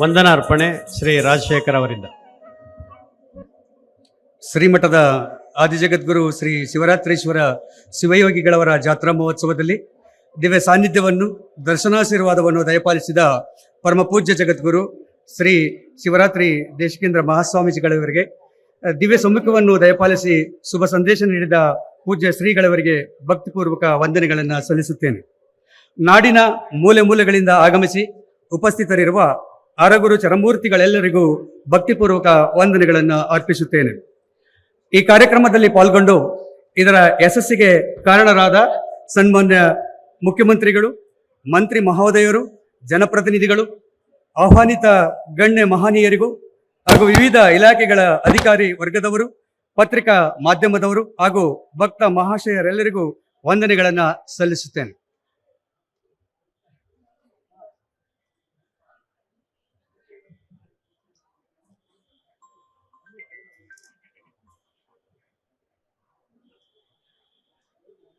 ವಂದನಾ ಅರ್ಪಣೆ ಶ್ರೀ ರಾಜಶೇಖರ್ ಅವರಿಂದ. ಶ್ರೀಮಠದ ಆದಿಜಗದ್ಗುರು ಶ್ರೀ ಶಿವರಾತ್ರೀಶ್ವರ ಶಿವಯೋಗಿಗಳವರ ಜಾತ್ರಾ ಮಹೋತ್ಸವದಲ್ಲಿ ದಿವ್ಯ ಸಾನ್ನಿಧ್ಯವನ್ನು, ದರ್ಶನಾಶೀರ್ವಾದವನ್ನು ದಯಪಾಲಿಸಿದ ಪರಮ ಪೂಜ್ಯ ಜಗದ್ಗುರು ಶ್ರೀ ಶಿವರಾತ್ರಿ ದೇಶಕೇಂದ್ರ ಮಹಾಸ್ವಾಮೀಜಿಗಳವರಿಗೆ, ದಿವ್ಯ ಸಮ್ಮುಖವನ್ನು ದಯಪಾಲಿಸಿ ಶುಭ ಸಂದೇಶ ನೀಡಿದ ಪೂಜ್ಯ ಶ್ರೀಗಳವರಿಗೆ ಭಕ್ತಿಪೂರ್ವಕ ವಂದನೆಗಳನ್ನು ಸಲ್ಲಿಸುತ್ತೇನೆ. ನಾಡಿನ ಮೂಲೆ ಮೂಲೆಗಳಿಂದ ಆಗಮಿಸಿ ಉಪಸ್ಥಿತರಿರುವ ಅರಗುರು ಚರಮೂರ್ತಿಗಳೆಲ್ಲರಿಗೂ ಭಕ್ತಿಪೂರ್ವಕ ವಂದನೆಗಳನ್ನು ಅರ್ಪಿಸುತ್ತೇನೆ. ಈ ಕಾರ್ಯಕ್ರಮದಲ್ಲಿ ಪಾಲ್ಗೊಂಡು ಇದರ ಯಶಸ್ಸಿಗೆ ಕಾರಣರಾದ ಸನ್ಮಾನ್ಯ ಮುಖ್ಯಮಂತ್ರಿಗಳು, ಮಂತ್ರಿ ಮಹೋದಯರು, ಜನಪ್ರತಿನಿಧಿಗಳು, ಆಹ್ವಾನಿತ ಗಣ್ಯ ಮಹನೀಯರಿಗೂ ಹಾಗೂ ವಿವಿಧ ಇಲಾಖೆಗಳ ಅಧಿಕಾರಿ ವರ್ಗದವರು, ಪತ್ರಿಕಾ ಮಾಧ್ಯಮದವರು ಹಾಗೂ ಭಕ್ತ ಮಹಾಶಯರೆಲ್ಲರಿಗೂ ವಂದನೆಗಳನ್ನು ಸಲ್ಲಿಸುತ್ತೇನೆ.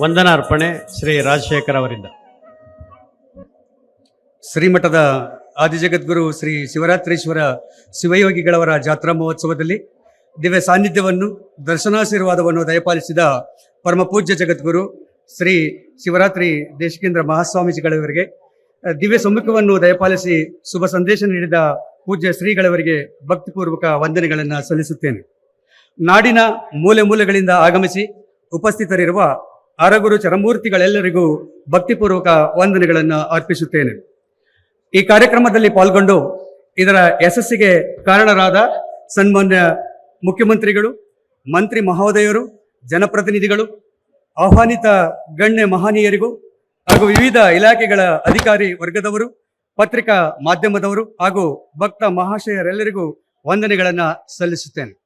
ವಂದನಾ ಅರ್ಪಣೆ ಶ್ರೀ ರಾಜಶೇಖರ್ ಅವರಿಂದ. ಶ್ರೀಮಠದ ಆದಿಜಗದ್ಗುರು ಶ್ರೀ ಶಿವರಾತ್ರೀಶ್ವರ ಶಿವಯೋಗಿಗಳವರ ಜಾತ್ರಾ ಮಹೋತ್ಸವದಲ್ಲಿ ದಿವ್ಯ ಸಾನ್ನಿಧ್ಯವನ್ನು, ದರ್ಶನಾಶೀರ್ವಾದವನ್ನು ದಯಪಾಲಿಸಿದ ಪರಮ ಪೂಜ್ಯ ಜಗದ್ಗುರು ಶ್ರೀ ಶಿವರಾತ್ರಿ ದೇಶಕೇಂದ್ರ ಮಹಾಸ್ವಾಮೀಜಿಗಳವರಿಗೆ, ದಿವ್ಯ ಸಮ್ಮುಖವನ್ನು ದಯಪಾಲಿಸಿ ಶುಭ ಸಂದೇಶ ನೀಡಿದ ಪೂಜ್ಯ ಶ್ರೀಗಳವರಿಗೆ ಭಕ್ತಿಪೂರ್ವಕ ವಂದನೆಗಳನ್ನು ಸಲ್ಲಿಸುತ್ತೇನೆ. ನಾಡಿನ ಮೂಲೆ ಮೂಲೆಗಳಿಂದ ಆಗಮಿಸಿ ಉಪಸ್ಥಿತರಿರುವ ಅರಗುರು ಚರಮೂರ್ತಿಗಳೆಲ್ಲರಿಗೂ ಭಕ್ತಿಪೂರ್ವಕ ವಂದನೆಗಳನ್ನು ಅರ್ಪಿಸುತ್ತೇನೆ. ಈ ಕಾರ್ಯಕ್ರಮದಲ್ಲಿ ಪಾಲ್ಗೊಂಡು ಇದರ ಯಶಸ್ಸಿಗೆ ಕಾರಣರಾದ ಸನ್ಮಾನ್ಯ ಮುಖ್ಯಮಂತ್ರಿಗಳು, ಮಂತ್ರಿ ಮಹೋದಯರು, ಜನಪ್ರತಿನಿಧಿಗಳು, ಆಹ್ವಾನಿತ ಗಣ್ಯ ಮಹನೀಯರಿಗೂ ಹಾಗೂ ವಿವಿಧ ಇಲಾಖೆಗಳ ಅಧಿಕಾರಿ ವರ್ಗದವರು, ಪತ್ರಿಕಾ ಮಾಧ್ಯಮದವರು ಹಾಗೂ ಭಕ್ತ ಮಹಾಶಯರೆಲ್ಲರಿಗೂ ವಂದನೆಗಳನ್ನು ಸಲ್ಲಿಸುತ್ತೇನೆ.